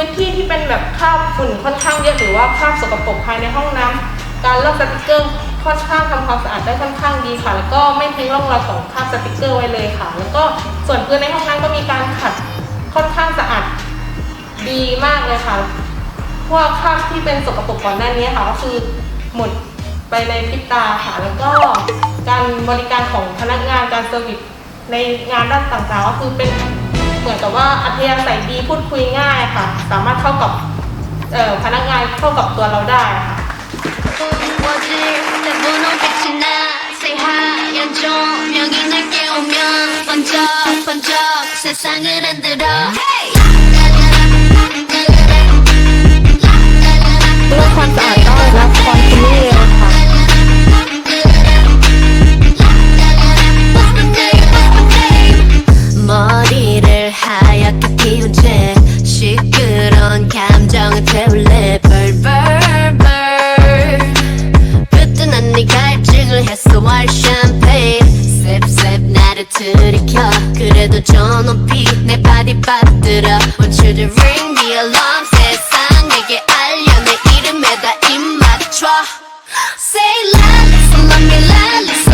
พื้นที่ที่เป็นแบบคราบฝุ่นค่อนข้างเยอะหรือว่าคราบสกปรกภายในห้องน้ำการลอกสติกเกอร์ค่อนข้างทำความสะอาดได้ค่อนข้างดีค่ะ แล้วก็ไม่ทิ้งร่องรอยของคราบสติกเกอร์ไว้เลยค่ะ แล้วก็ส่วนพื้นในห้องน้ำก็มีการขัดค่อนข้างสะอาดดีมากเลยค่ะพวกคราบที่เป็นสกปรกก่อนหน้านี้ค่ะก็คือหมดไปในพริบตาค่ะ แล้วก็การบริการของพนักงานการเซอร์วิสในงานด้านต่างๆก็คือเป็น แต่ว่าอัธยาศัยดีพูดคุยง่ายค่ะ สามารถเข้ากับพนักงานเข้ากับตัวเราได้ค่ะ뭐 러운 감정을 태울래? 벌벌벌 부드난 네 갈증을 월 샴페인 셉셉 나를 들이켜. 그래도 저 높이 내 바디 받들어 Want you to ring the alarm? 세상 내게 알려. 내 이름에다 입 맞춰. Say la listen love me la